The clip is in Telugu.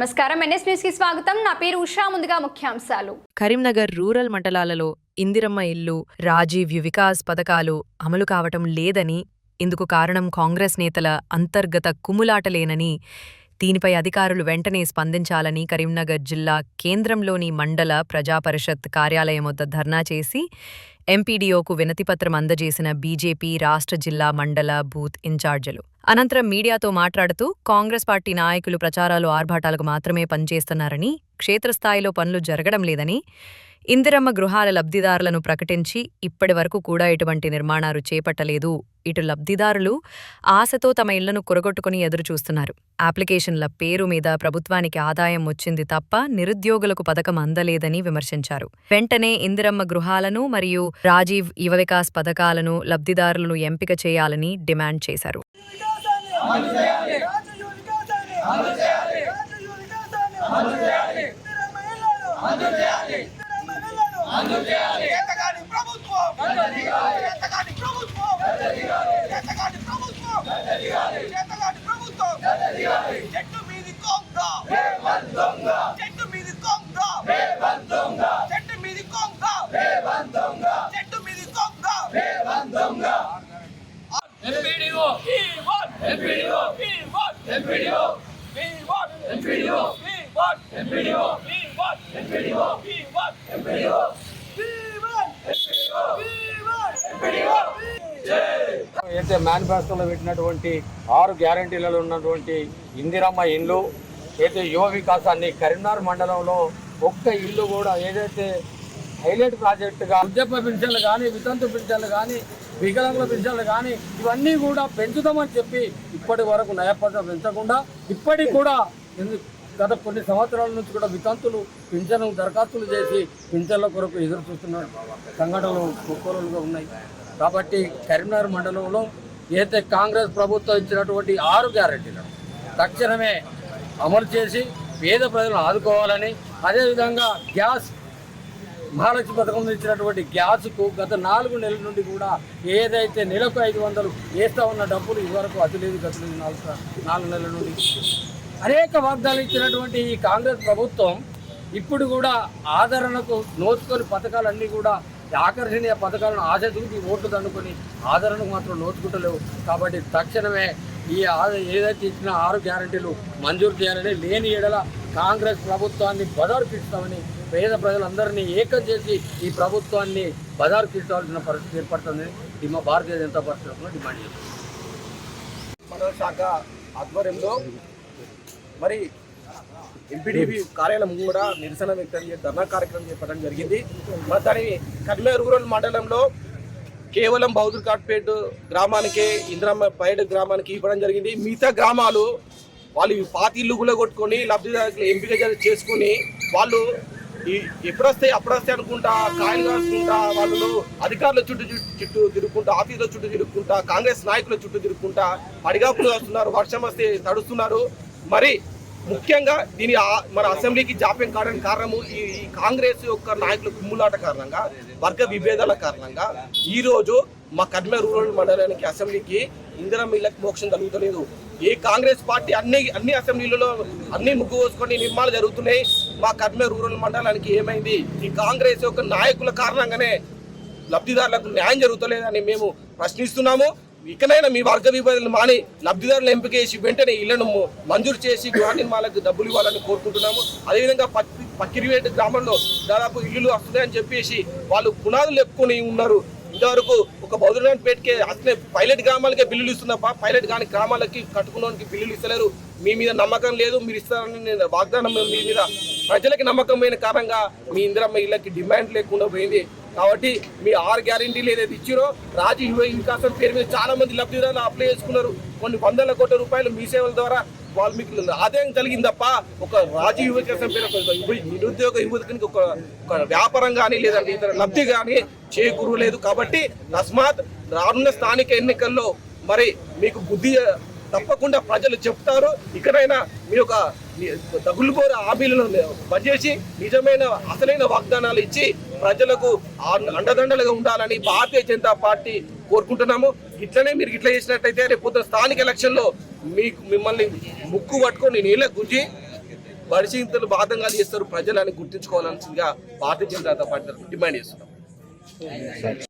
నమస్కారం. ఎన్ఎస్ న్యూస్కి స్వాగతం. నా పేరు ఉషా. ముందుగా ముఖ్యాంశాలు. కరీంనగర్ రూరల్ మండలాలలో ఇందిరమ్మ ఇల్లు రాజీవ్ వికాస్ పథకాలు అమలు కావటం లేదని ఇందుకు కారణం కాంగ్రెస్ నేతల అంతర్గత కుములాటలేనని దీనిపై అధికారులు వెంటనే స్పందించాలని కరీంనగర్ జిల్లా కేంద్రంలోని మండల ప్రజాపరిషత్ కార్యాలయం వద్ద ధర్నా చేసి ఎంపీడీఓకు వినతిపత్రం అందజేసిన బీజేపీ రాష్ట్ర జిల్లా మండల బూత్ ఇన్ఛార్జీలు. అనంతరం మీడియాతో మాట్లాడుతూ కాంగ్రెస్ పార్టీ నాయకులు ప్రచారాలు ఆర్భాటాలకు మాత్రమే పనిచేస్తున్నారని క్షేత్రస్థాయిలో పనులు జరగడం లేదని ఇందిరమ్మ గృహాల లబ్ధిదారులను ప్రకటించి ఇప్పటి వరకు కూడా ఎటువంటి నిర్మాణాలు చేపట్టలేదు ఇటు లబ్ధిదారులు ఆశతో తమ ఇళ్ళను కురగొట్టుకుని ఎదురుచూస్తున్నారు. అప్లికేషన్ల పేరు మీద ప్రభుత్వానికి ఆదాయం వచ్చింది తప్ప నిరుద్యోగులకు పథకం అందలేదని విమర్శించారు. వెంటనే ఇందిరమ్మ గృహాలను మరియు రాజీవ్ యువ వికాస్ పథకాలను లబ్ధిదారులను ఎంపిక చేయాలని డిమాండ్ చేశారు. ప్రభుత్వం ప్రభుత్వం. ప్రభుత్వం ఎంతగాని ప్రభుత్వం. చెట్టు మీది కొంగ. చెట్టు మీది కొంగ. చెట్టు మీది కొంగ. చెట్టు మీది కొంగ. MPDO. MPDO. MPDO. MPDO. MPDO. MPDO. MPDO. అయితే మేనిఫెస్టోలో పెట్టినటువంటి ఆరు గ్యారంటీలలో ఉన్నటువంటి ఇందిరమ్మ ఇల్లు అయితే యువ వికాసాన్ని కరీంనగర్ మండలంలో ఒక్క ఇల్లు కూడా ఏదైతే హైలైట్ ప్రాజెక్టుగా వృద్ధాప్య పెన్షన్లు కానీ వితంతు పెన్షన్లు కానీ వికలాంగుల పెన్షన్లు కానీ ఇవన్నీ కూడా పెంచుదామని చెప్పి ఇప్పటి వరకు నయపథం పెంచకుండా ఇప్పటికి కూడా గత కొన్ని సంవత్సరాల నుంచి కూడా వితంతులు పింఛను దరఖాస్తులు చేసి పింఛన్ల కొరకు ఎదురు చూస్తున్న సంఘటనలు ఉన్నాయి. కాబట్టి కరీంనగర్ మండలంలో ఏదైతే కాంగ్రెస్ ప్రభుత్వం ఇచ్చినటువంటి ఆరు గ్యారంటీలను తక్షణమే అమలు చేసి పేద ప్రజలను ఆదుకోవాలని అదేవిధంగా గ్యాస్ మహాలక్ష్మి పథకం ఇచ్చినటువంటి గ్యాస్కు గత నాలుగు నెలల నుండి కూడా ఏదైతే నెలకు ఐదు వందలు వేస్తూ ఉన్న డబ్బులు ఇదివరకు అతిలేదు గత నాలుగు నాలుగు నెలల నుండి. అనేక వాగ్దాలు ఇచ్చినటువంటి ఈ కాంగ్రెస్ ప్రభుత్వం ఇప్పుడు కూడా ఆదరణకు నోచుకొని పథకాలన్నీ కూడా ఆకర్షణీయ పథకాలను ఆశ చూపి ఓట్లు దండుకొని ఆదరణకు మాత్రం నోచుకుంటలేవు. కాబట్టి తక్షణమే ఈ ఏదైతే ఇచ్చిన ఆరు గ్యారంటీలు మంజూరు చేయాలని లేని ఎడల కాంగ్రెస్ ప్రభుత్వాన్ని బదారుకిస్తామని పేద ప్రజలందరినీ ఏకం చేసి ఈ ప్రభుత్వాన్ని బదారుకిస్తాల్సిన పరిస్థితి ఏర్పడుతుందని డిమా భారతీయ జనతా పార్టీ తరఫున డిమాండ్ చేస్తుంది మండల శాఖ ఆధ్వర్యంలో మరి ఎంపీడీపీ కార్యాలయం కూడా నిరసన వ్యక్తం చేసి ధర్నా కార్యక్రమం చేపట్టడం జరిగింది. మరి దాని కర్మే మండలంలో కేవలం బౌద్ధ కాట్పేట్ గ్రామానికే ఇంద్రమ్మ పైడ్ గ్రామానికి ఇవ్వడం జరిగింది. మిగతా గ్రామాలు వాళ్ళు పాత పాతి ఇల్లు కూడా కొట్టుకొని లబ్ధిదారులు ఎంపిక చేసుకొని వాళ్ళు ఈ- ఎప్పుడొస్తాయి అప్పుడొస్తాయి అనుకుంటా కాయలు కాసుకుంటా వాళ్ళు అధికారుల చుట్టూ చుట్టూ చుట్టూ తిరుగుకుంటా ఆఫీసుల చుట్టూ తిరుగుకుంటా కాంగ్రెస్ నాయకుల చుట్టూ తిరుగుకుంటా పడిగాపులు వస్తున్నారు వర్షం వస్తే తడుస్తున్నారు. మరి ముఖ్యంగా దీని మన అసెంబ్లీకి జాప్యం కావడానికి కారణము ఈ ఈ కాంగ్రెస్ యొక్క నాయకుల కుమ్ములాట కారణంగా వర్గ విభేదాల కారణంగా ఈరోజు మా కర్మ రూరల్ మండలానికి అసెంబ్లీకి ఇందిరా ఇళ్ళకి మోక్షం జరుగుతలేదు ఈ కాంగ్రెస్ పార్టీ అన్ని అన్ని అసెంబ్లీలలో అన్ని ముగ్గు పోసుకొని నిర్మాణాలు జరుగుతున్నాయి. మా కర్మ రూరల్ మండలానికి ఏమైంది? ఈ కాంగ్రెస్ యొక్క నాయకుల కారణంగానే లబ్ధిదారులకు న్యాయం జరుగుతలేదని మేము ప్రశ్నిస్తున్నాము. ఇకనైనా మీ వర్గ విభజనలు మాని లబ్ధిదారులు ఎంపిక చేసి వెంటనే ఇళ్ళను మంజూరు చేసి గృహ డబ్బులు ఇవ్వాలని కోరుకుంటున్నాము. అదేవిధంగా పక్కి పక్కిరివేట గ్రామంలో దాదాపు ఇల్లులు వస్తున్నాయని చెప్పేసి వాళ్ళు పునాదులు ఎక్కుని ఉన్నారు. ఇంతవరకు ఒక బౌద్ధనాథ్ పేటకే అసలే పైలట్ గ్రామాలకే బిల్లులు ఇస్తున్నప్ప పైలట్ కాని గ్రామాలకి కట్టుకున్నవానికి బిల్లులు ఇస్తలేరు. మీ మీద నమ్మకం లేదు మీరు ఇస్తారని నేను వాగ్దానం మీ మీద ప్రజలకి నమ్మకమైన కారణంగా మీ ఇందిరమ్మ ఇళ్ళకి డిమాండ్ లేకుండా పోయింది. కాబట్టి మీ ఆరు గ్యారంటీలు ఏదైతే ఇచ్చారో రాజు యువ వికాసం పేరు మీద చాలా మంది లబ్ధిదారులు అప్లై చేసుకున్నారు. కొన్ని వందల కోట్ల రూపాయలు మీ సేవల ద్వారా వాళ్ళు మీకు ఆదాయం కలిగింది తప్ప ఒక రాజీవ్ యువ వికాసం పేరు నిరుద్యోగ యువతకి ఒక ఒక వ్యాపారం కానీ లేదంటే ఇతర లబ్ధి కానీ చేకూరలేదు కాబట్టి తస్మాత్ రానున్న స్థానిక ఎన్నికల్లో మరి మీకు బుద్ధి తప్పకుండా ప్రజలు చెప్తారు. ఇక్కడైనా మీ యొక్క తగులుబోరు హామీలను పనిచేసి నిజమైన అసలైన వాగ్దానాలు ఇచ్చి ప్రజలకు ఆ- అండదండలుగా ఉండాలని భారతీయ జనతా పార్టీ కోరుకుంటున్నాము. ఇట్లనే మీరు ఇట్లా చేసినట్టయితే రేపు పొద్దున స్థానిక ఎలక్షన్లో మీకు మిమ్మల్ని ముక్కు పట్టుకొని నీళ్ళ గుజ్జి బడిసింతలు బాధంగా చేస్తారు ప్రజలని గుర్తించుకోవాల్సిందిగా భారతీయ జనతా పార్టీ డిమాండ్ చేస్తున్నాం.